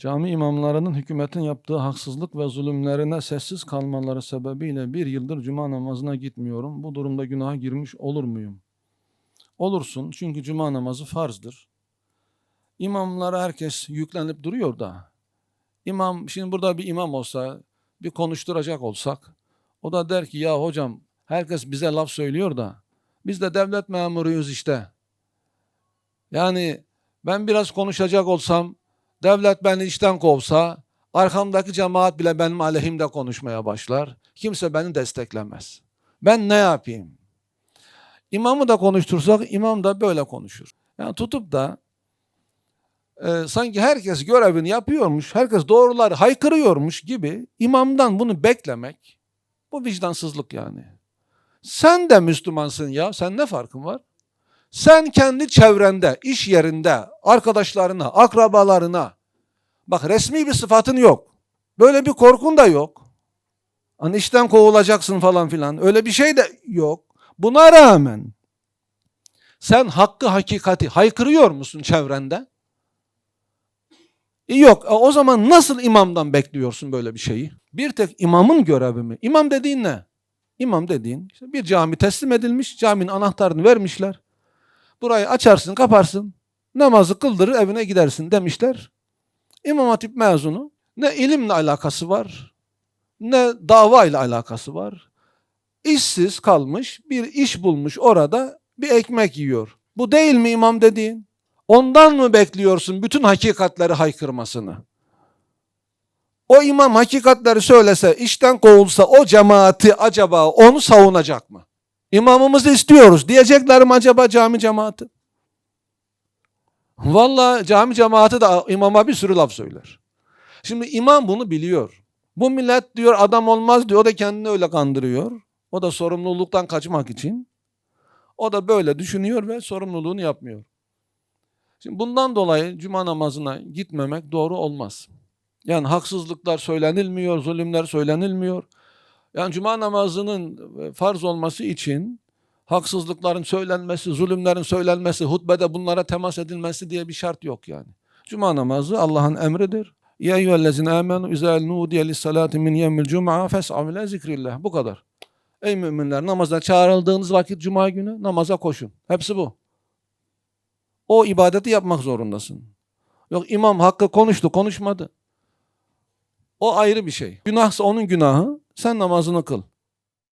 Cami imamlarının hükümetin yaptığı haksızlık ve zulümlerine sessiz kalmaları sebebiyle bir yıldır cuma namazına gitmiyorum. Bu durumda günaha girmiş olur muyum? Olursun çünkü cuma namazı farzdır. İmamlara herkes yüklenip duruyor da. İmam, şimdi burada bir imam olsa, bir konuşturacak olsak, o da der ki ya hocam herkes bize laf söylüyor da biz de devlet memuruyuz işte. Yani ben biraz konuşacak olsam, devlet beni işten kovsa, arkamdaki cemaat bile benim aleyhimde konuşmaya başlar. Kimse beni desteklemez. Ben ne yapayım? İmamı da konuştursak imam da böyle konuşur. Yani tutup da e, sanki herkes görevini yapıyormuş, herkes doğruları haykırıyormuş gibi imamdan bunu beklemek bu vicdansızlık yani. Sen de Müslümansın ya, sen ne farkın var? Sen kendi çevrende, iş yerinde, arkadaşlarına, akrabalarına, bak resmi bir sıfatın yok. Böyle bir korkun da yok. Hani işten kovulacaksın falan filan. Öyle bir şey de yok. Buna rağmen sen hakkı hakikati haykırıyor musun çevrende? E yok. E o zaman nasıl imamdan bekliyorsun böyle bir şeyi? Bir tek imamın görevi mi? İmam dediğin ne? İmam dediğin işte bir cami teslim edilmiş, caminin anahtarını vermişler. Burayı açarsın, kaparsın, namazı kıldırır, evine gidersin demişler. İmam Hatip mezunu ne ilimle alakası var, ne dava ile alakası var. İşsiz kalmış, bir iş bulmuş orada, bir ekmek yiyor. Bu değil mi imam dediğin? Ondan mı bekliyorsun bütün hakikatleri haykırmasını? O imam hakikatleri söylese, işten kovulsa o cemaati acaba onu savunacak mı? İmamımızı istiyoruz diyecekler mi acaba cami cemaati? Vallahi cami cemaati de imama bir sürü laf söyler. Şimdi imam bunu biliyor. Bu millet diyor adam olmaz diyor. O da kendini öyle kandırıyor. O da sorumluluktan kaçmak için. O da böyle düşünüyor ve sorumluluğunu yapmıyor. Şimdi bundan dolayı cuma namazına gitmemek doğru olmaz. Yani haksızlıklar söylenilmiyor, zulümler söylenilmiyor. Yani cuma namazının farz olması için haksızlıkların söylenmesi, zulümlerin söylenmesi, hutbede bunlara temas edilmesi diye bir şart yok yani. Cuma namazı Allah'ın emridir. Ya eyyühellezine amenu izâ nudiye lissalâti min yevmil cum'a fes'av ile zikrillah. Bu kadar. Ey müminler namaza çağrıldığınız vakit cuma günü namaza koşun. Hepsi bu. O ibadeti yapmak zorundasın. Yok imam hakkı konuştu, konuşmadı. O ayrı bir şey. Günahsa onun günahı. Sen namazını kıl.